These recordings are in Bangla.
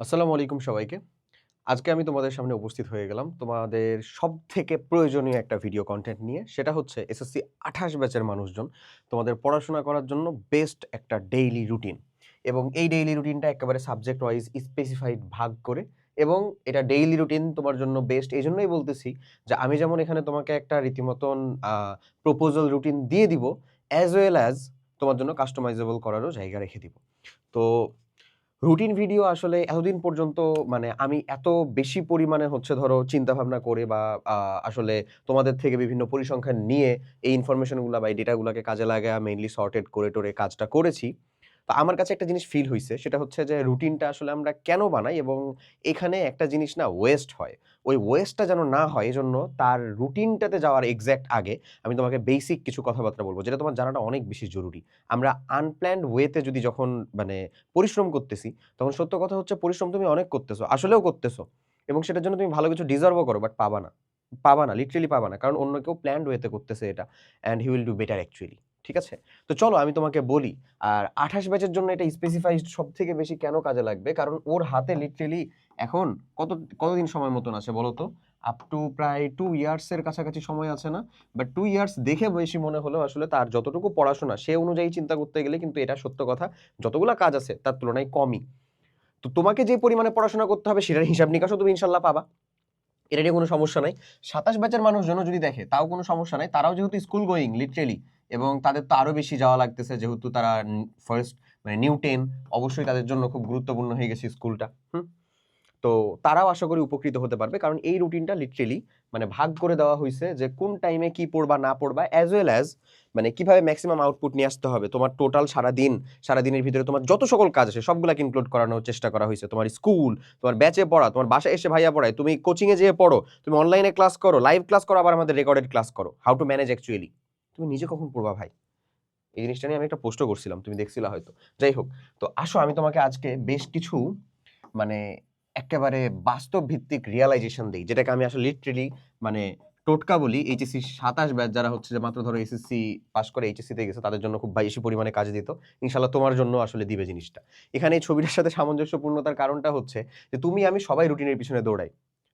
আসসালামু আলাইকুম সবাইকে। আজকে আমি তোমাদের সামনে উপস্থিত হয়ে গেলাম তোমাদের সবথেকে প্রয়োজনীয় একটা ভিডিও কনটেন্ট নিয়ে। সেটা হচ্ছে এসএসসি ২৮ ব্যাচের মানুষজন তোমাদের পড়াশোনা করার জন্য বেস্ট একটা ডেইলি রুটিন এবং এই ডেইলি রুটিনটা একেবারে সাবজেক্ট ওয়াইজ স্পেসিফাইড ভাগ করে এবং এটা ডেইলি রুটিন তোমার জন্য বেস্ট এই জন্যই বলতেছি যে আমি যেমন এখানে তোমাকে একটা রীতিমতন প্রপোজাল রুটিন দিয়ে দিব অ্যাজ ওয়েল অ্যাজ তোমার জন্য কাস্টমাইজেবল করারও জায়গা রেখে দিব। তো রুটিন ভিডিও আসলে এতদিন পর্যন্ত মানে আমি এত বেশি পরিমাণে হচ্ছে ধরো চিন্তা ভাবনা করে বা আসলে তোমাদের থেকে বিভিন্ন পরিসংখ্যান নিয়ে এই ইনফরমেশনগুলো বা এই ডেটাগুলোকে কাজে লাগায় মেইনলি সর্টেড করে টোরে কাজটা করেছি। তো আমার কাছে একটা জিনিস ফিল হইছে সেটা হচ্ছে যে রুটিনটা আসলে আমরা কেন বানাই এবং এখানে একটা জিনিস না ওয়েস্ট হয়। ওই ওয়েস্টটা যেন না হয় এজন্য তার রুটিনটাতে যাওয়ার এক্স্যাক্ট আগে আমি তোমাকে বেসিক কিছু কথাবার্তা বলব যেটা তোমার জানাটা অনেক বেশি জরুরি। আমরা আনপ্ল্যান্ড ওয়েতে যদি যখন মানে পরিশ্রম করতেছি তখন সত্য কথা হচ্ছে পরিশ্রম তুমি অনেক করতেছো। আসলেও করতেছো এবং সেটার জন্য তুমি ভালো কিছু ডিজার্ভও করো বাট পাবা না। পাবা না, লিটারেলি পাবা না। কারণ অন্য কেউ প্ল্যান্ড ওয়েতে করতেছে এটা and he will do better actually. ঠিক আছে? তো চলো আমি তোমাকে বলি, আর ২৮ ব্যাচের জন্য এটা স্পেসিফাইড সবথেকে বেশি কেন কাজে লাগবে? কারণ ওর হাতে লিটারেলি এখন কত, কতদিন সময় মতন আছে বলো তো? আপ টু প্রায় টু ইয়ার্স এর কাছাকাছি সময় আছে না? বাট টু ইয়ার্স দেখে বেশি মনে হলেও আসলে তার যতটুকু পড়াশোনা, সে অনুযায়ী চিন্তা করতে গেলে কিন্তু এটা সত্য কথা, যতগুলো কাজ আছে তার তুলনায় কমই। তো তোমাকে যে পরিমাণে পড়াশোনা করতে হবে সেটার হিসাব নিকাশও তুমি ইনশাআল্লাহ পাবা। এটা নিয়ে কোনো সমস্যা নাই। ২৭ ব্যাচের মানুষজন যদি দেখে, তাও কোনো সমস্যা নাই। তারাও যেহেতু স্কুল গোয়িং লিটারেলি এবং তাদের তো আরও বেশি যাওয়া লাগতেছে যেহেতু তারা ফার্স্ট মানে নিউ 10 অবশ্যই তাদের জন্য খুব গুরুত্বপূর্ণ হয়ে গেছে স্কুলটা। হুম? তো তারাও আশা করি উপকৃত হতে পারবে। কারণ এই রুটিনটা লিটারেলি মানে ভাগ করে দেওয়া হয়েছে যে কোন টাইমে কি পড়বা না পড়বা অ্যাজ ওয়েল অ্যাজ মানে কীভাবে ম্যাক্সিমাম আউটপুট নিয়ে আসতে হবে। তোমার টোটাল সারাদিন, সারাদিনের ভিতরে তোমার যত সকল কাজ আছে সবগুলাকে ইনক্লুড করানোর চেষ্টা করা হয়েছে তোমার স্কুল, তোমার ব্যাচে পড়া, তোমার বাসায় এসে ভাইয়া পড়ায়, তুমি কোচিংয়ে যেয়ে পড়ো, তুমি অনলাইনে ক্লাস করো, লাইভ ক্লাস করো আবার আমাদের রেকর্ডেড ক্লাস করো। How to manage actually. তুমি নিজে কখন পড়বা ভাই? এই জিনিসটা নিয়ে আমি একটা পোস্টও করছিলাম। তুমি দেখছিলা হয়তো। যাই হোক। তো আসো, আমি তোমাকে আজকে বেশ কিছু মানে একেবারে বাস্তব ভিত্তিক রিয়ালাইজেশন দিই, যেটাকে আমি আসলে লিটারেলি মানে টোটকা বলি এইচএসসি ২৭ ব্যাচ যারা হচ্ছে যে মাত্র ধরো এসএসসি পাস করে এইচএসসিতে গেছে, তাদের জন্য খুব বেশি পরিমাণে কাজে দিত। ইনশাল্লাহ তোমার জন্য আসলে দিবে জিনিসটা। এখানে এই ছবিটার সাথে সামঞ্জস্যপূর্ণতার কারণটা হচ্ছে যে, তুমি, আমি সবাই রুটিনের পিছনে দৌড়াই।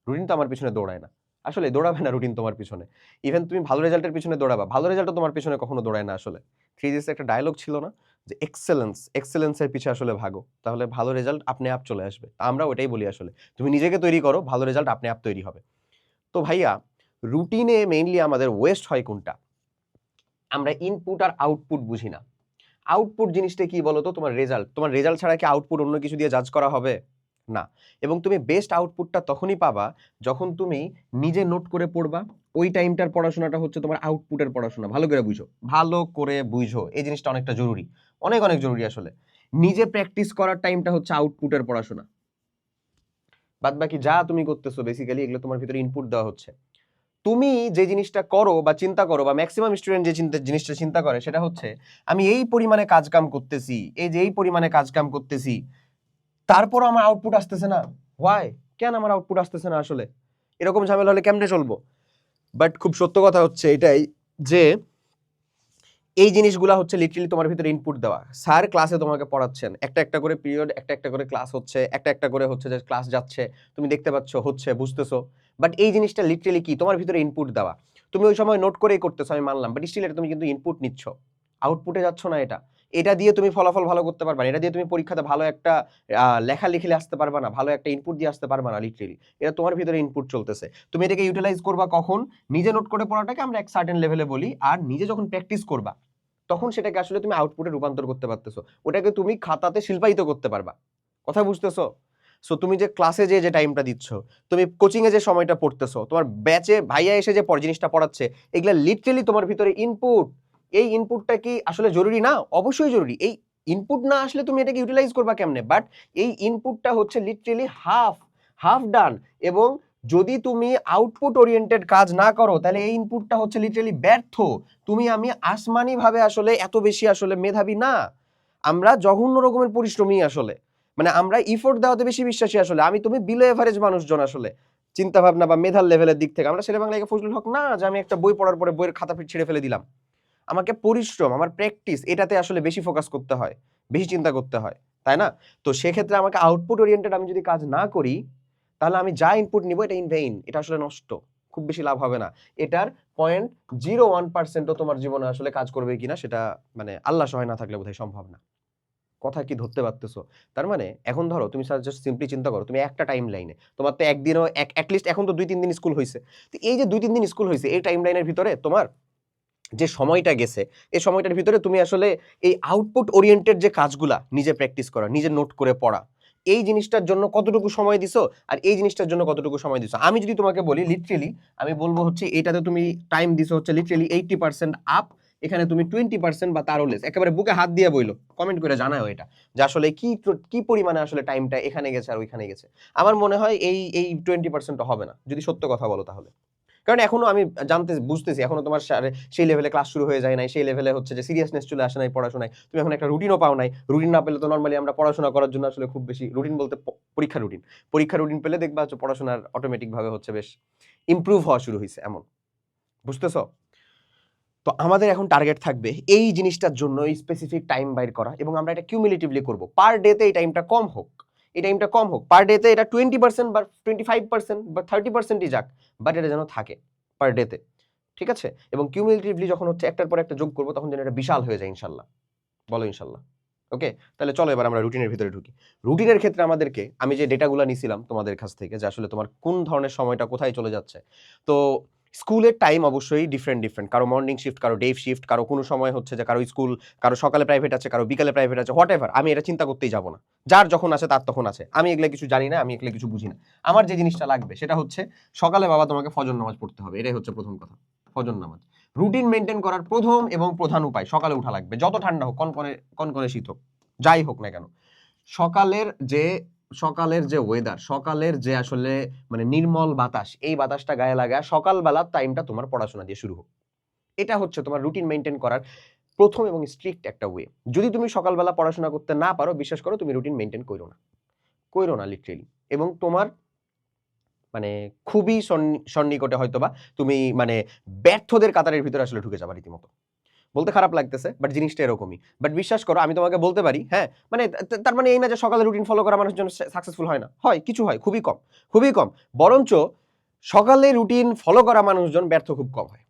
রুটিন তো আমার পিছনে দৌড়ায় না। আসলে দৌড়াবে না রুটিন তোমার পিছনে। ইভেন তুমি ভালো রেজাল্টের পিছনে দৌড়াবা। ভালো রেজাল্টও তোমার পিছনে কখনো দৌড়ায় না আসলে। থ্রি একটা ডায়লগ ছিল না? যে এক্সেলেন্স, এক্সেলেন্স এর পিছে আসলে ভাগো। তাহলে ভালো রেজাল্ট আপনি আপ চলে আসবে। আমরা ওটাই বলি আসলে। তুমি নিজেকে তৈরি করো, ভালো রেজাল্ট আপনি আপ তৈরি হবে। তো ভাইয়া রুটিনে মেইনলি আমাদের ওয়েস্ট হয় কোনটা? আমরা ইনপুট আর আউটপুট বুঝি না। আউটপুট জিনিসটা কি বলো তো? তোমার রেজাল্ট। তোমার রেজাল্ট ছাড়া কি আউটপুট অন্য কিছু দিয়ে জাজ করা হবে? না। এবং তুমি বেস্ট আউটপুটটা তখনই পাবা যখন তুমি নিজে নোট করে পড়বা। ওই টাইমটার পড়াশোনাটা হচ্ছে তোমার আউটপুটের পড়াশোনা। ভালো করে বুঝো। ভালো করে বুঝো। এই জিনিসটা অনেকটা জরুরি। অনেক, অনেক জরুরি আসলে। নিজে প্র্যাকটিস করার টাইমটা হচ্ছে আউটপুটের পড়াশোনা। বাদবাকি যা তুমি করতেছো বেসিক্যালি এগুলো তোমার ভিতরে ইনপুট দেওয়া হচ্ছে। তুমি যে জিনিসটা করো বা চিন্তা করো বা ম্যাক্সিমাম স্টুডেন্ট যে চিন্তা জিনিসটা চিন্তা করে সেটা হচ্ছে আমি এই পরিমাণে কাজ-কাম করতেছি, এই যে এই পরিমাণে কাজ-কাম করতেছি, তারপরও আমার আউটপুট আসতেছে না। হোয়াই? কেন আমার আউটপুট আসতেছে না আসলে? এরকম ঝামেলা হলে কেমনে চলবো? বাট খুব সত্য কথা হচ্ছে এটাই যে এই জিনিসগুলা হচ্ছে লিটারেলি তোমার ভিতরে ইনপুট দেওয়া। স্যার ক্লাসে তোমাকে পড়াচ্ছেন। একটা, একটা করে পিরিয়ড, একটা, একটা করে ক্লাস হচ্ছে, একটা, একটা করে হচ্ছে যে ক্লাস যাচ্ছে। তুমি দেখতে পাচ্ছ, হচ্ছে, বুঝতেছো। বাট এই জিনিসটা লিটারেলি কি? তোমার ভিতরে ইনপুট দেওয়া। তুমি ওই সময় নোট করেই করতেছো আমি মানলাম। বাট স্টিল এটা তুমি কিন্তু ইনপুট নিচ্ছ। আউটপুটে যাচ্ছ না এটা। এটা দিয়ে তুমি ফলাফল ভালো করতে পারবা। এটা দিয়ে তুমি পরীক্ষাতে ভালো একটা লেখা লিখলে আসতে পারবা না। ভালো একটা ইনপুট দিয়ে আসতে পারবা না লিটারেলি। এটা তোমার ভিতরে ইনপুট চলতেছে। তুমি এটাকে ইউটিলাইজ করবা কখন? নিজে নোট করে পড়াটাকে আমরা এক সার্টেন লেভেলে বলি। আর নিজে যখন প্র্যাকটিস করবা তখন সেটাকে আসলে তুমি আউটপুটে রূপান্তর করতে পারতেছো। ওটাকে তুমি খাতাতে শিল্পায়িত করতে পারবা। কথা বুঝতেছো? সো তুমি যে ক্লাসে যে যে টাইমটা দিচ্ছ, তুমি কোচিং এ যে সময়টা পড়তেছো, তোমার ব্যাচে ভাইয়া এসে যে পর জিনিসটা পড়াচ্ছে, এগুলা লিটারেলি তোমার ভিতরে ইনপুট। এই ইনপুটটা কি আসলে জরুরি না? অবশ্যই জরুরি। এই ইনপুট না আসলে তুমি এটাকে ইউটিলাইজ করবা কেমনে? বাট এই ইনপুটটা হচ্ছে লিটারেলি হাফ, হাফ ডান এবং যদি তুমি আউটপুট ওরিয়েন্টেড কাজ না করো তাহলে এই ইনপুটটা হচ্ছে লিটারেলি ব্যর্থ। তুমি আমি আসমানিভাবে আসলে এত বেশি আসলে মেধাবী না। আমরা জঘন্য রকমের পরিশ্রমী আসলে। মানে আমরা ইফোর্ট দেওয়াতে বেশি বিশ্বাসী আসলে। আমি তুমি বিলো এভারেজ মানুষজন আসলে। চিন্তাভাবনা বা মেধার লেভেলের দিক থেকে। আমরা শেরেবাংলা থেকে ফজলুল হক না যে আমি একটা বই পড়ার পরে বইয়ের খাতা ছেড়ে ফেলে দিলাম। আমাকে পরিশ্রম, আমার প্র্যাকটিস এটাতে আসলে বেশি ফোকাস করতে হয়। বেশি চিন্তা করতে হয়। তাই না তো সেক্ষেত্রে আমাকে আউটপুট ওরিয়েন্টেড আমি যদি কাজ না করি তাহলে আমি যা ইনপুট নিব এটা ইন ভেইন এটা আসলে নষ্ট খুব বেশি লাভ হবে না এটার পয়েন্ট জিরো ওয়ান পার্সেন্টও তোমার জীবনে আসলে কাজ করবে কিনা সেটা মানে আল্লাহ সহায় না থাকলে বোধহয় সম্ভব না কথা কি ধরতে পারতেছো তার মানে এখন ধরো তুমি স্যার জাস্ট সিম্পলি চিন্তা করো তুমি একটা টাইম লাইনে তোমার তো একদিনও এক অ্যাটলিস্ট এখন তো দুই তিন দিন স্কুল হয়েছে তো এই যে দুই তিন দিন স্কুল হয়েছে এই টাইম লাইনের ভিতরে তোমার যে সময়টা গেছে এই সময়টার ভিতরে তুমি আসলে এই আউটপুট ওরিয়েন্টেড যে কাজগুলা নিজে প্র্যাকটিস করা, নিজে নোট করে পড়া, এই জিনিসটার জন্য কতটুকু সময় দিছো আর এই জিনিসটার জন্য কতটুকু সময় দিছো? আমি যদি তোমাকে বলি লিটারেলি আমি বলব হচ্ছে এটাতে তুমি টাইম দিছো হচ্ছে লিটারেলি এইটটি পার্সেন্ট আপ এখানে তুমি টোয়েন্টি পার্সেন্ট বা তারও লেস একেবারে বুকে হাত দিয়ে বইলো কমেন্ট করে জানাও এটা, যে আসলে কি কি পরিমাণে আসলে টাইমটা এখানে গেছে আর ওইখানে গেছে। আমার মনে হয় এই এই টোয়েন্টি পার্সেন্ট হবে না, যদি সত্য কথা বলো তাহলে। কারণ এখনও আমি জানতে বুঝতেছি, এখনও তোমার সেই লেভেলে ক্লাস শুরু হয়ে যায় নাই, সেই লেভেলে হচ্ছে যে সিরিয়াসনেস চলে আসে নাই পড়াশোনায়। তুমি এখন একটা রুটিনও পাও নাই রুটিন না পেলে তো নর্মালি আমরা পড়াশোনা করার জন্য আসলে খুব বেশি রুটিন বলতে পরীক্ষা রুটিন পরীক্ষা রুটিন পেলে দেখবা হচ্ছে পড়াশোনার অটোমেটিক ভাবে হচ্ছে বেশ ইমপ্রুভ হওয়া শুরু হয়েছে এমন। বুঝতেছো? তো আমাদের এখন টার্গেট থাকবে এই জিনিসটার জন্য স্পেসিফিক টাইম বাইর করা এবং আমরা এটা কিউমুলেটিভলি করব। পার ডেতে এই টাইমটা কম হোক। এই টাইমটা কম হোক। পার ডেতে এটা টোয়েন্টি পার্সেন্ট বা টোয়েন্টি ফাইভ পার্সেন্ট বা থার্টি পার্সেন্টই যাক বাট এটা যেন থাকে পার ডেতে ঠিক আছে? এবং কিউমুলেটিভলি যখন হচ্ছে একটার পর একটা যোগ করব, তখন যেন এটা বিশাল হয়ে যায় ইনশাল্লাহ। বলো ইনশাল্লাহ। ওকে? তাহলে চলো এবার আমরা রুটিনের ভিতরে ঢুকি। রুটিনের ক্ষেত্রে আমাদেরকে, আমি যে ডেটাগুলো নিছিলাম তোমাদের কাছ থেকে, যে আসলে তোমার কোন ধরনের সময়টা কোথায় চলে যাচ্ছে। তো স্কুলের টাইম অবশ্যই ডিফারেন্ট ডিফারেন্ট কারও মর্নিং শিফট কারও ডে শিফট কারও কোনো সময় হচ্ছে যে কারও স্কুল কারও সকালে প্রাইভেট আছে, কারও বিকালে প্রাইভেট আছে হোয়াট এভার আমি এটা চিন্তা করতেই যাব না। যার যখন আছে, তার তখন আছে। আমি এগুলো কিছু জানি না, আমি এগুলো কিছু বুঝি না। আমার যে জিনিসটা লাগবে, সেটা হচ্ছে সকালে বাবা তোমাকে ফজর নামাজ পড়তে হবে। এটাই হচ্ছে প্রথম কথা, ফজর নামাজ। রুটিন মেনটেন করার প্রথম এবং প্রধান উপায় সকালে উঠা লাগবে। যত ঠান্ডা হোক, কনকনে কনকনে শীত হোক, যাই হোক না কেন, সকালের যে সকালের যে ওয়েদার সকালের যে আসলে মানে নির্মল বাতাস, এই বাতাসটা গায়ে লাগায় সকালবেলার টাইমটা তোমার পড়াশোনা দিয়ে শুরু হোক। এটা হচ্ছে তোমার রুটিন মেনটেন করার প্রথম এবং স্ট্রিক্ট একটা ওয়ে যদি তুমি সকালবেলা পড়াশোনা করতে না পারো, বিশ্বাস করো তুমি রুটিন মেনটেন করো না। করো না লিটারেলি এবং তোমার মানে খুবই সন্নি- সন্নিকটে হয়তো বা তুমি মানে ব্যর্থদের কাতারের ভিতরে আসলে ঢুকে যাবা রীতিমতো। বলতে খারাপ লাগতেছে বাট জিনিসটা এরকমই। বাট বিশ্বাস করো, আমি তোমাকে বলতে পারি হ্যাঁ মানে তার মানে এই না যে সকালে রুটিন ফলো করা মানুষের জন্য সাকসেসফুল হয় না। হয়, কিছু হয়, খুবই কম খুবই কম। বরঞ্চ সকালে রুটিন ফলো করা মানুষজন ব্যর্থ খুব কম হয়।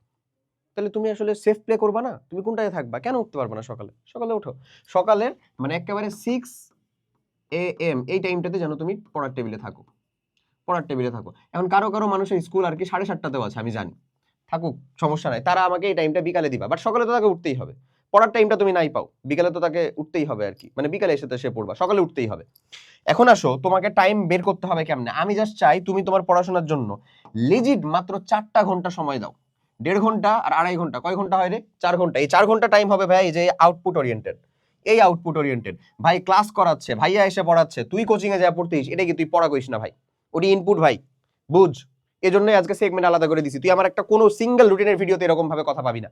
তাহলে তুমি আসলে সেফ প্লে করবা না? তুমি কোনটায় থাকবা? কেন উঠতে পারবে না সকালে? সকালে ওঠো সকালের মানে একেবারে সিক্স এ এম এই টাইমটাতে যেন তুমি পড়ার টেবিলে থাকো। পড়ার টেবিলে থাকো। এখন কারও কারও মানুষের স্কুল আর কি সাড়ে সাতটাতেও আছে, আমি জানি। থাকুক, সমস্যা নাই। তারা আমাকে এই টাইমটা বিকালে দিবা। বাট সকালে তো তাকে উঠতেই হবে। পড়ার টাইমটা তুমি নাই পাও। বিকালে তো তাকে উঠতেই হবে আর কি। মানে বিকালে এসে সে পড়বা। সকালে উঠতেই হবে। এখন আসো, তোমাকে টাইম বের করতে হবে কেমনে? আমি জাস্ট চাই তুমি তোমার পড়াশোনার জন্য লিজিট মাত্র চারটা ঘণ্টা সময় দাও। দেড় ঘণ্টা আর আড়াই ঘণ্টা। কয় ঘণ্টা হয় রে? চার ঘণ্টা। এই চার ঘণ্টা টাইম হবে ভাই যে আউটপুট ওরিয়েন্টেড এই আউটপুট ওরিয়েন্টেড ভাই ক্লাস করাচ্ছে, ভাইয়া এসে পড়াচ্ছে, তুই কোচিংয়ে যা পড়তেইস এটা কি তুই পড়া করিস না ভাই? ওটি ইনপুট ভাই। বুঝ। এজন্যই আজকে সেগমেন্ট আলাদা করে দিছি। তুই আমার একটা কোনো সিঙ্গেল রুটিনের ভিডিওতে এরকম ভাবে কথা পাবি না।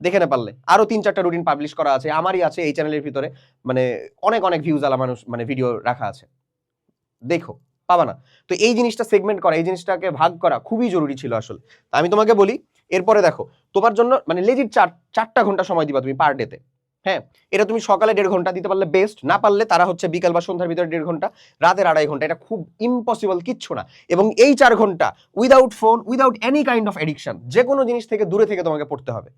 দেখে না পারলে। আরও তিন চারটা রুটিন পাবলিশ করা আছে, আমারই আছে এই চ্যানেলের ভিতরে। মানে অনেক অনেক ভিউজ আলা মানুষ মানে ভিডিও রাখা আছে। দেখো, পাবা না। তো এই জিনিসটা সেগমেন্ট করা, এই জিনিসটাকে ভাগ করা খুবই জরুরি ছিল আসলে। আমি তোমাকে বলি, এরপরে দেখো, তোমার জন্য মানে লেজিট চার, চারটা ঘণ্টা সময় দিবা তুমি পার ডেতে হ্যাঁ এটা তুমি সকালে দেড় ঘণ্টা দিতে পারলে বেস্ট না পারলে তারা হচ্ছে বিকাল বা সন্ধ্যার ভিতরে দেড় ঘণ্টা, রাতের আড়াই ঘণ্টা, এটা খুব ইম্পসিবল কিচ্ছু না। এবং এই চার ঘণ্টা without phone without any kind of addiction যে কোনো জিনিস থেকে দূরে থেকে তোমাকে পড়তে হবে।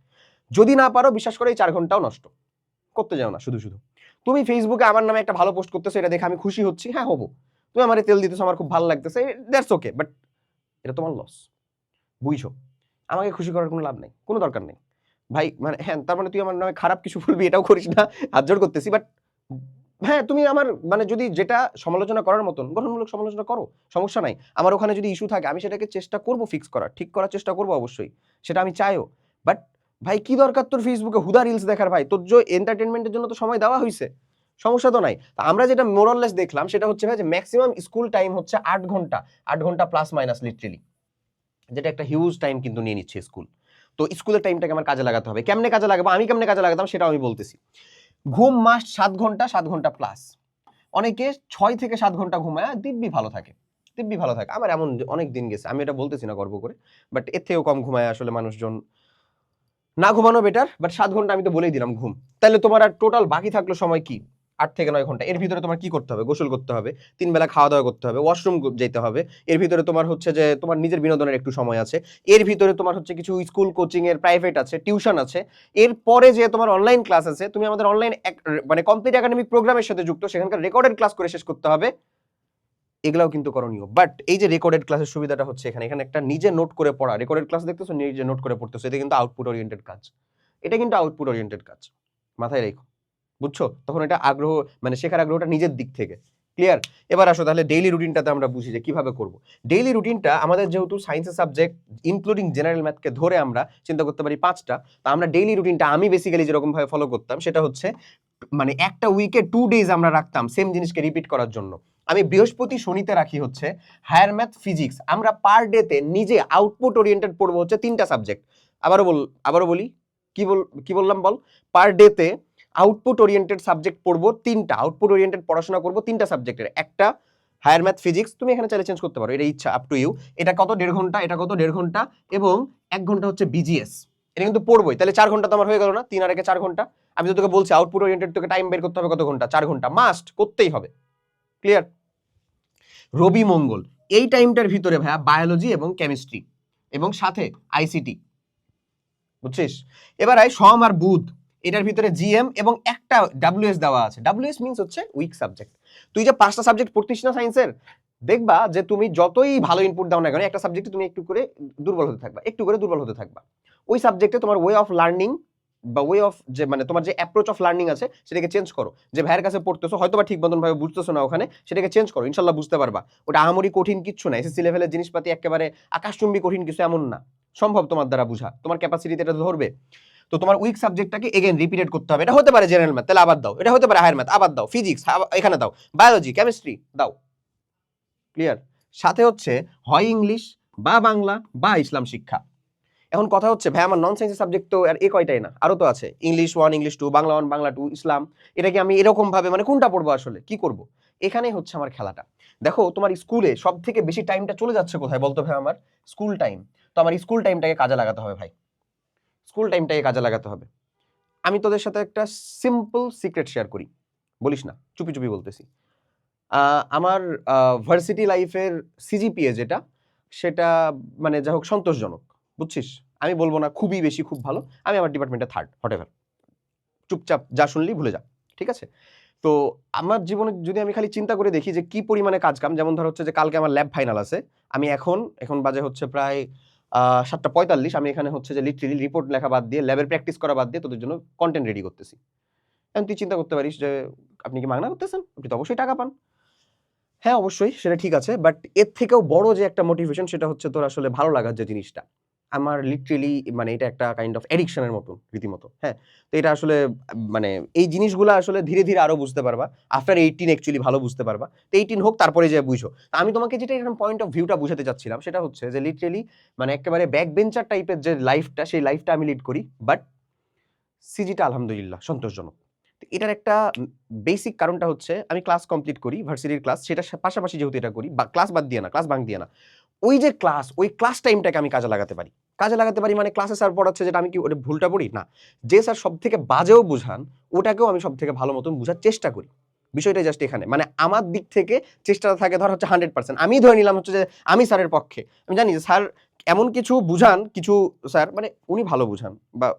যদি না পারো, বিশ্বাস করে এই চার ঘন্টাও নষ্ট। করতে যাও না, শুধু শুধু। তুমি ফেসবুকে আমার নামে একটা ভালো পোস্ট করতেছো, এটা দেখে আমি খুশি হচ্ছি হ্যাঁ হব। তুমি আমার তেল দিতেছো, আমার খুব ভালো লাগতেছে দ্যাটস ওকে বাট এটা তোমার লস বুঝছ? আমাকে খুশি করার কোনো লাভ নেই, কোনো দরকার নেই। ভাই মানে হ্যাঁ তার মানে তুই আমার নামে খারাপ কিছু বলবি, এটাও করিস না, হাত জোর করতেছি বাট হ্যাঁ তুমি আমার মানে যদি যেটা সমালোচনা করার মতন, গঠনমূলক সমালোচনা করো, সমস্যা নাই। আমার ওখানে যদি ইস্যু থাকে, আমি সেটাকে চেষ্টা করব ফিক্স করার, ঠিক করার চেষ্টা করব অবশ্যই, সেটা আমি চাইও। বাট ভাই, কি দরকার তোর ফেসবুকে হুদা রিলস দেখার ভাই, তোর যে এন্টারটেনমেন্টের জন্য তো সময় দেওয়া হয়েছে সমস্যা তো নাই। আমরা যেটা মোরাললেস দেখলাম, সেটা হচ্ছে ভাই যে ম্যাক্সিমাম স্কুল টাইম হচ্ছে আট ঘণ্টা আট ঘণ্টা প্লাস মাইনাস লিটারেলি যেটা একটা হিউজ টাইম কিন্তু নিয়ে নিচ্ছে স্কুল তো স্কুলের টাইমটাকে আমার কাজে লাগাতে হবে। কেমনে কাজে লাগাবো? আমি কেমনে কাজে লাগাতাম সেটাও আমি বলতেছি। ঘুম মাস সাত ঘণ্টা সাত ঘণ্টা প্লাস অনেকে ছয় থেকে সাত ঘণ্টা ঘুমায় দিব্যি ভালো থাকে। দিব্যি ভালো থাকে। আমার এমন অনেক দিন গেছে, আমি এটা বলতেছি না গর্ব করে বাট এর থেকেও কম ঘুমায় আসলে মানুষজন। না ঘুমানো বেটার বাট সাত ঘণ্টা আমি তো বলেই দিলাম ঘুম। তাহলে তোমার আর টোটাল বাকি থাকল সময় কি? আট থেকে নয় ঘণ্টা। এর ভিতরে তোমার কি করতে হবে? গোসল করতে হবে, তিন বেলা খাওয়া দাওয়া করতে হবে ওয়াশরুম যেতে হবে। এর ভিতরে তোমার হচ্ছে যে, তোমার নিজের বিনোদনের একটু সময় আছে। এর ভিতরে তোমার হচ্ছে কিছু স্কুল কোচিং এর প্রাইভেট আছে টিউশন আছে। এরপরে যে তোমার অনলাইন ক্লাস আছে, তুমি আমাদের অনলাইন মানে কমপ্লিট একাডেমিক প্রোগ্রামের সাথে যুক্ত, সেখানকার রেকর্ডেড ক্লাস করে শেষ করতে হবে। এগুলাও কিন্তু করণীয়। বাট এই যে রেকর্ডেড ক্লাসের সুবিধাটা হচ্ছে এখানে এখানে একটা নিজে নোট করে পড়া। রেকর্ডেড ক্লাস দেখতেছো, নিজে নোট করে পড়তেছো। এটা কিন্তু আউটপুট ওরিয়েন্টেড কাজ। এটা কিন্তু আউটপুট ওরিয়েন্টেড কাজ। মাথায় রেখো। বুঝছ? তখন এটা আগ্রহ মানে শেখার আগ্রহটা নিজের দিক থেকে। ক্লিয়ার এবার আসো তাহলে ডেইলি রুটিনটাতে আমরা বুঝি যে কীভাবে করব। ডেইলি রুটিনটা আমাদের যেহেতু সায়েন্সের সাবজেক্ট ইনক্লুডিং জেনারেল ম্যাথকে ধরে আমরা চিন্তা করতে পারি পাঁচটা, তা আমরা ডেইলি রুটিনটা আমি বেসিক্যালি যেরকম ভাবে ফলো করতাম, সেটা হচ্ছে মানে একটা উইকে টু ডেজ আমরা রাখতাম সেম জিনিসকে রিপিট করার জন্য। আমি বৃহস্পতি শনিতে রাখি হচ্ছে হায়ার ম্যাথ ফিজিক্স আমরা পার ডেতে নিজে আউটপুট ওরিয়েন্টেড পড়ব হচ্ছে তিনটা সাবজেক্ট আবারও বল, আবারও বলি, কি বল, কি বললাম বল? পার ডেতে আউটপুট ওরিয়েন্টেড সাবজেক্ট পড়ব তিনটা আউটপুট ওরিয়েন্টেড পড়াশোনা করব তিনটা সাবজেক্টের একটা হায়ার ম্যাথ ফিজিক্স তুমি এখানে চাইলে চেঞ্জ করতে পারো এটা ইচ্ছা আপ টু ইউ এটা কত, দেড় ঘণ্টা, এটা কত, দেড় ঘণ্টা, এবং এক ঘণ্টা হচ্ছে বিজিএস এটা কিন্তু পড়বোই, তাহলে চার ঘণ্টা তোমার হয়ে গেল না, তিন আর একে চার ঘণ্টা। আমি তো তোকে বলছি আউটপুট ওরিয়েন্টেড তোকে টাইম বের করতে হবে কত ঘণ্টা? চার ঘণ্টা মাস্ট করতেই হবে। ক্লিয়ার রবি মঙ্গল, এই টাইমটার ভিতরে ভাইয়া বায়োলজি এবং কেমিস্ট্রি এবং সাথে আইসিটি বুঝছিস? এবার আয় সোম আর বুধ। এটার ভিতরে জিএম এবং একটা ডাব্লিউএস দেওয়া আছে। ডাব্লিউএস মিন্স হচ্ছে উইক সাবজেক্ট তুই যে পাঁচটা সাবজেক্ট পড়তিস না সায়েন্সের দেখবা যে তুমি যতই ভালো ইনপুট দাও না কেন, একটা সাবজেক্টে তুমি একটু করে দুর্বল হতে থাকবা, একটু করে দুর্বল হতে থাকবা। ওই সাবজেক্টে তোমার ওয়ে অফ লার্নিং বা ওয়ে অফ যে মানে তোমার যে অ্যাপ্রোচ অফ লার্নিং আছে, সেটাকে চেঞ্জ করো। যে ভাইয়ের কাছে পড়তেছো হয়তো বা ঠিক মতন ভাবে বুঝতেছো না ওখানে, সেটাকে চেঞ্জ করো। ইনশাল্লাহ বুঝতে পারবা। ওটা আহামরি কঠিন কিচ্ছু না। এসএসসি লেভেলের জিনিসপাতি একেবারে আকাশচুম্বী কঠিন কিছু এমন না। সম্ভব তোমার দ্বারা বুঝা। তোমার ক্যাপাসিটিতে এটা ধরবে। তো তোমার উইক সাবজেক্টটাকে এগেন রিপিটেড করতে হবে। এটা হতে পারে জেনারেল ম্যাথ তাহলে আবার দাও। এটা হতে পারে হায়ার ম্যাথ আবার দাও। ফিজিক্স এখানে দাও। বায়োলজি কেমিস্ট্রি দাও। ক্লিয়ার সাথে হচ্ছে, হয় ইংলিশ, বা বাংলা, বা ইসলাম শিক্ষা। এখন কথা হচ্ছে, ভাই, আমার নন সায়েন্সের সাবজেক্ট তো আর এ কয়টাই না? আরও তো আছে। English one English two Bangla one Bangla two ইসলাম। এটা কি আমি এরকম ভাবে মানে কোনটা পড়ব আসলে? কি করব? এখানেই হচ্ছে আমার খেলাটা। দেখো, তোমার স্কুলে সব থেকে বেশি টাইমটা চলে যাচ্ছে কোথায় বলতো ভাই আমার? স্কুল টাইম তো আমার স্কুল টাইমটাকে কাজে লাগাতে হবে ভাই। স্কুল টাইমটাকে কাজে লাগাতে হবে। আমি তোদের সাথে একটা সিম্পল সিক্রেট শেয়ার করি। বলিস না, চুপি চুপি বলতেছি। আমার ভার্সিটি লাইফের সিজিপিএ যেটা, সেটা মানে যাই হোক সন্তোষজনক, বুঝছিস? আমি বলব না খুবই বেশি, খুব ভালো। আমি আমার ডিপার্টমেন্টে থার্ড হোয়াট চুপচাপ যা শুনলি ভুলে যা, ঠিক আছে? তো আমার জীবনে যদি আমি খালি চিন্তা করে দেখি যে কি পরিমাণে কাজ কাম, যেমন ধর হচ্ছে যে কালকে আমার ল্যাব ফাইনাল আছে, আমি এখন এখন বাজে হচ্ছে প্রায় সাতটা পঁয়তাল্লিশ, আমি এখানে হচ্ছে যে লিটারেলি রিপোর্ট লেখা বাদ দিয়ে ল্যাবের প্র্যাকটিস করা বাদ দিয়ে তোদের জন্য কন্টেন্ট রেডি করতেছি। এখন তুই চিন্তা করতে পারিস যে, আপনি কি মাগনা করতেছেন? আপনি তো অবশ্যই টাকা পান। হ্যাঁ অবশ্যই, সেটা ঠিক আছে বাট এর থেকেও বড় যে একটা মোটিভেশন সেটা হচ্ছে তোর আসলে ভালো লাগার যে জিনিসটা। আমার লিটারেলি মানে এটা একটা কাইন্ড অফ এডিকশনের মতন রীতিমতো হ্যাঁ? তো এটা আসলে মানে এই জিনিসগুলো আসলে ধীরে ধীরে আরও বুঝতে পারবা। আফটার এইটিন অ্যাকচুয়ালি ভালো বুঝতে পারবা। তো এইটিন হোক, তারপরে যে বুঝো। তা আমি তোমাকে যেটা এরকম পয়েন্ট অফ ভিউটা বুঝাতে চাচ্ছিলাম, সেটা হচ্ছে যে লিটারেলি মানে একেবারে ব্যাক বেঞ্চার টাইপের যে লাইফটা সেই লাইফটা আমি লিড করি। বাট সিজিটা আলহামদুলিল্লাহ সন্তোষজনক। এটার একটা বেসিক কারণটা হচ্ছে, আমি ক্লাস কমপ্লিট করি ভার্সিটির ক্লাস সেটা পাশাপাশি যেহেতু এটা করি, বা ক্লাস বাদ দিয়ে না ক্লাস ভাঙ দিয়ে না, ওই যে ক্লাস ওই ক্লাস টাইমটাকে আমি কাজে লাগাতে পারি। কাজে লাগাতে পারি মানে ক্লাসে স্যার পড়াচ্ছে যেটা আমি কি ওটা ভুলটা পড়ি? না। যে স্যার সব থেকে বাজেও বুঝান, ওটাকেও আমি সব থেকে ভালো মতন বোঝার চেষ্টা করি। বিষয়টা জাস্ট এখানে। মানে আমার দিক থেকে চেষ্টাটা থাকে ধর হচ্ছে হান্ড্রেড পার্সেন্ট আমি ধরে নিলাম হচ্ছে যে আমি স্যারের পক্ষে। আমি জানি যে স্যার এমন কিছু বুঝান, কিছু স্যার মানে উনি ভালো বুঝান বা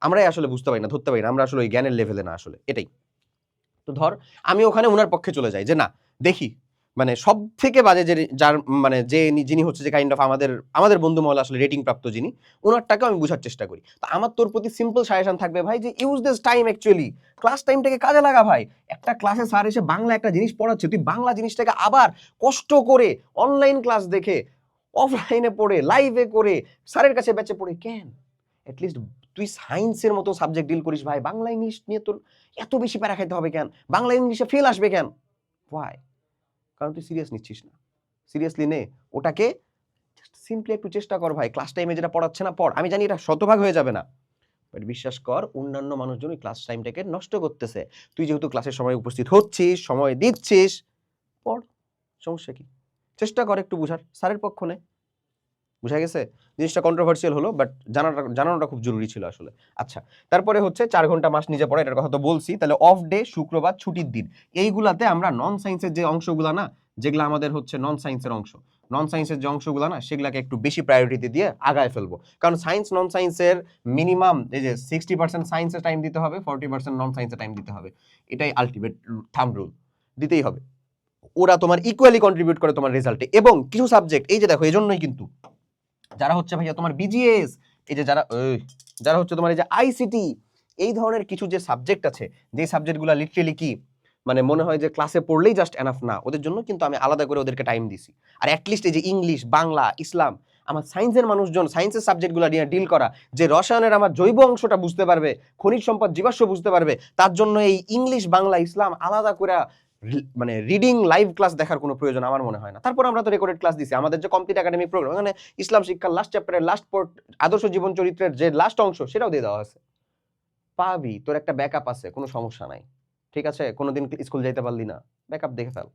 আমরাই আসলে বুঝতে পারি না, ধরতে পারি না। আমরা আসলে ওই জ্ঞানের লেভেলে না আসলে। এটাই। তো ধর, আমি ওখানে ওনার পক্ষে চলে যাই যে না, দেখি মানে সব থেকে বাজে যে যার মানে যে যিনি হচ্ছে যে কাইন্ড অফ আমাদের আমাদের বন্ধু মহল আসলে রেটিং প্রাপ্ত যিনি ওনারটাকেও আমি বোঝার চেষ্টা করি। তো আমার তোর প্রতি সিম্পল সাজেশন থাকবে ভাই যে use this time actually class টাইমটাকে কাজে লাগা ভাই। একটা ক্লাসে স্যার এসে বাংলা একটা জিনিস পড়াচ্ছে, তুই বাংলা জিনিসটাকে আবার কষ্ট করে অনলাইন ক্লাস দেখে অফলাইনে পড়ে লাইভে করে স্যারের কাছে ব্যাচে পড়ে, কেন? অ্যাটলিস্ট তুই সায়েন্সের মতো সাবজেক্ট ডিল করিস ভাই। বাংলা ইংলিশ নিয়ে তোর এত বেশি প্যারা খাইতে হবে কেন? বাংলা ইংলিশে ফেল আসবে কেন? ওয়াই কারণ তুই সিরিয়াস নিচ্ছিস না। সিরিয়াসলি নে। ওটাকে সিম্পলি একটু চেষ্টা কর ভাই। ক্লাস টাইমে যেটা পড়াচ্ছে না, পড়। আমি জানি এটা শতভাগ হয়ে যাবে না। বাট বিশ্বাস কর, অন্যান্য মানুষজন ওই ক্লাস টাইমটাকে নষ্ট করতেছে। তুই যেহেতু ক্লাসের সময় উপস্থিত হচ্ছিস, সময় দিচ্ছিস, পড়। সমস্যা কি? চেষ্টা কর একটু বুঝার। স্যারের পক্ষ নে। বুঝা গেছে? জিনিসটা কন্ট্রোভার্সিয়াল হলো বাট জানাটা, জানানোটা খুব জরুরি ছিল আসলে। আচ্ছা তারপরে হচ্ছে চার ঘণ্টা মাস নিজে পড়া, এটার কথা তো বলছি। তাহলে অফ ডে শুক্রবার, ছুটির দিন। এইগুলাতে আমরা নন সায়েন্সের যে অংশগুলো না, যেগুলো আমাদের হচ্ছে নন সায়েন্সের অংশ নন সায়েন্সের যে অংশগুলো না, সেগুলোকে একটু বেশি প্রায়োরিটি দিয়ে আগায় ফেলব। কারণ সায়েন্স নন সায়েন্সের মিনিমাম এই যে সিক্সটি পার্সেন্ট সায়েন্সের টাইম দিতে হবে ফর্টি পার্সেন্ট নন সায়েন্সের টাইম দিতে হবে। এটাই আলটিমেট থাম রুল দিতেই হবে। ওরা তোমার ইকুয়ালি কন্ট্রিবিউট করে তোমার রেজাল্টে এবং কিছু সাবজেক্ট এই যে দেখো এই জন্যই কিন্তু যারা হচ্ছে ভাইয়া তোমার বিজিএস এই যে যারা যারা হচ্ছে তোমার এই যে আইসিটি এই ধরনের কিছু যে সাবজেক্ট আছে যে সাবজেক্টগুলো লিটারেলি কি মানে মনে হয় যে ক্লাসে পড়লেই জাস্ট এনাফ না, ওদের জন্য কিন্তু আমি আলাদা করে ওদেরকে টাইম দিছি। আর অ্যাটলিস্ট এই যে ইংলিশ বাংলা, ইসলাম, আমার সায়েন্সের মানুষজন সায়েন্সের সাবজেক্টগুলো নিয়ে ডিল করা, যে রসায়নের আমার জৈব অংশটা বুঝতে পারবে, খনিজ সম্পদ, জীবাশ্ম বুঝতে পারবে, তার জন্য এই ইংলিশ বাংলা, ইসলাম আলাদা করে মানে রিডিং লাইভ ক্লাস দেখার কোনো প্রয়োজন আমার মনে হয় না। তারপর আমরা তো রেকর্ডেড ক্লাস দিছি। আমাদের যে কমপ্লিট একাডেমিক প্রোগ্রাম মানে ইসলাম শিক্ষার লাস্ট চ্যাপ্টারের লাস্ট পোর্ট আদর্শ জীবন চরিত্রের যে লাস্ট অংশ, সেটাও দিয়ে দেওয়া আছে পাবি, তোর একটা ব্যাকআপ আছে, কোনো সমস্যা নাই। ঠিক আছে? কোনোদিন স্কুল যাইতে পারলি না। ব্যাকআপ দেখে ফেল।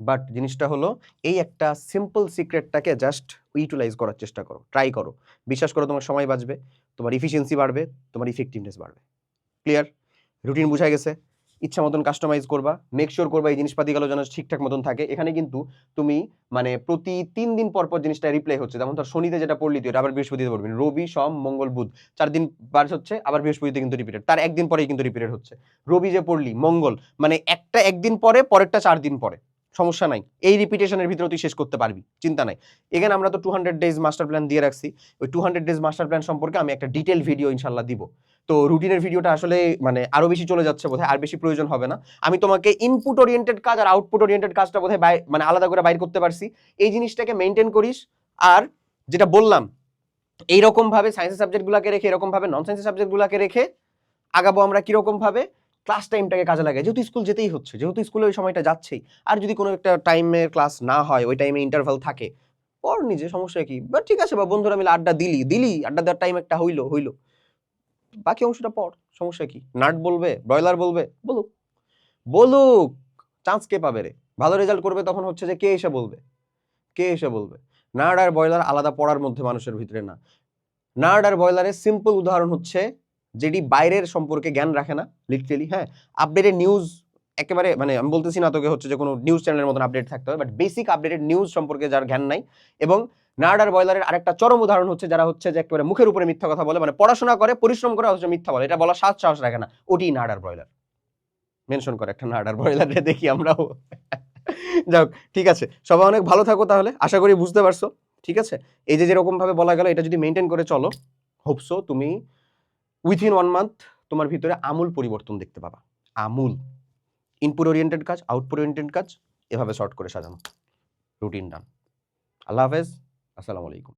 বাট জিনিসটা হলো, এই একটা সিম্পল সিক্রেটটাকে জাস্ট ইউটিলাইজ করার চেষ্টা করো। ট্রাই করো। বিশ্বাস করো তোমার সময় বাঁচবে, তোমার ইফিসিয়েন্সি বাড়বে, তোমার ইফেক্টিভনেস বাড়বে। ক্লিয়ার রুটিন বুঝা গেছে? ইচ্ছা মতন কাস্টমাইজ করবা মেক শিওর করবা এই জিনিসপাতিগুলো যেন ঠিকঠাক মতন থাকে। এখানে কিন্তু তুমি মানে প্রতি তিন দিন পর পর জিনিসটা রিপ্লাই হচ্ছে। যেমন ধর শনিতে যেটা পড়লি তুই আবার বৃহস্পতিতে পড়বি। রবি, সোম, মঙ্গল, বুধ, চার দিন বার হচ্ছে, আবার বৃহস্পতিতে কিন্তু রিপিটেড তার একদিন পরেই কিন্তু রিপিটেড হচ্ছে। রবি যে পড়লি, মঙ্গল মানে একটা একদিন পরে, পরেরটা চার দিন পরে। সমস্যা নাই। এই রিপিটেশনের ভিতরে তুই শেষ করতে পারবি। চিন্তা নাই। এখানে আমরা তো two hundred days master plan দিয়ে রাখছি। ওই two hundred days master plan সম্পর্কে আমি একটা ডিটেল ভিডিও ইনশাল্লাহ দিব। তো রুটিনের ভিডিওটা আসলে মানে আরও বেশি চলে যাচ্ছে বোধহয়, আর বেশি প্রয়োজন হবে না। আমি তোমাকে ইনপুট ওরিয়েন্টেড কাজ আর আউটপুট ওরিয়েন্টেড কাজটা বোধহয় মানে আলাদা করে বাইর করতে পারছি। এই জিনিসটাকে মেনটেন করিস, আর যেটা বললাম, এইরকম ভাবে সায়েন্সের সাবজেক্টগুলোকে রেখে, এরকম ভাবে নন সায়েন্সের সাবজেক্টগুলোকে রেখে আগাবো আমরা কীরকম ভাবে? ক্লাস টাইমটাকে কাজে লাগে যেহেতু স্কুল যেতেই হচ্ছে, যেহেতু স্কুলে ওই সময়টা যাচ্ছেই, আর যদি কোনো একটা টাইমের ক্লাস না হয়, ওই টাইমে ইন্টারভাল থাকে পড় নিজে সমস্যা কি? বাট ঠিক আছে বা বন্ধুরা মিলে আড্ডা দিলি দিলি, আড্ডা দেওয়ার টাইম একটা হইল হইল। বাকি অংশটা পড় সমস্যা কি? নাট বলবে ব্রয়লার বলবে? বলুক। বলুক চান্স কে পাবে রে? ভালো রেজাল্ট করবে তখন হচ্ছে যে কে এসে বলবে? কে এসে বলবে? নার্ড আর ব্রয়লার আলাদা পড়ার মধ্যে মানুষের ভিতরে না। নার্ড আর ব্রয়লারের সিম্পল উদাহরণ হচ্ছে যেটি বাইরের সম্পর্কে জ্ঞান রাখে না লিটারেলি হ্যাঁ? আপডেটেড নিউজ একেবারে মানে আমি বলতেছি না তোকে হচ্ছে যে কোনো নিউজ চ্যানেলের মতন আপডেট থাকতে হবে বাট বেসিক আপডেটেড নিউজ সম্পর্কে যার জ্ঞান নাই, এবং নার্ড আর ব্রয়লারের আরেকটা চরম উদাহরণ হচ্ছে যারা হচ্ছে যে একেবারে মুখের উপরে মিথ্যা কথা বলে মানে পড়াশোনা করে, পরিশ্রম করে অথচ মিথ্যা বলে, এটা বলা সাত সাহস রাখে না, ওটি নার্ড আর ব্রয়লার মেনশন করে একটা নার্ড আর ব্রয়লারে দেখি আমরাও। যাক, ঠিক আছে, সবাই অনেক ভালো থাকো তাহলে, আশা করি বুঝতে পারছ, ঠিক আছে? এই যে যেরকম ভাবে বলা গেল, এটা যদি মেনটেন করে চলো হোপসো তুমি উইথিন ওয়ান মান্থ তোমার ভিতরে আমূল পরিবর্তন দেখতে পাবা, আমূল। ইনপুট ওরিয়েন্টেড কাজ আউটপুট ওরিয়েন্টেড কাজ, এভাবে শর্ট করে সাজানো। রুটিন ডান আল্লাহ হাফেজ, আসসালামু আলাইকুম।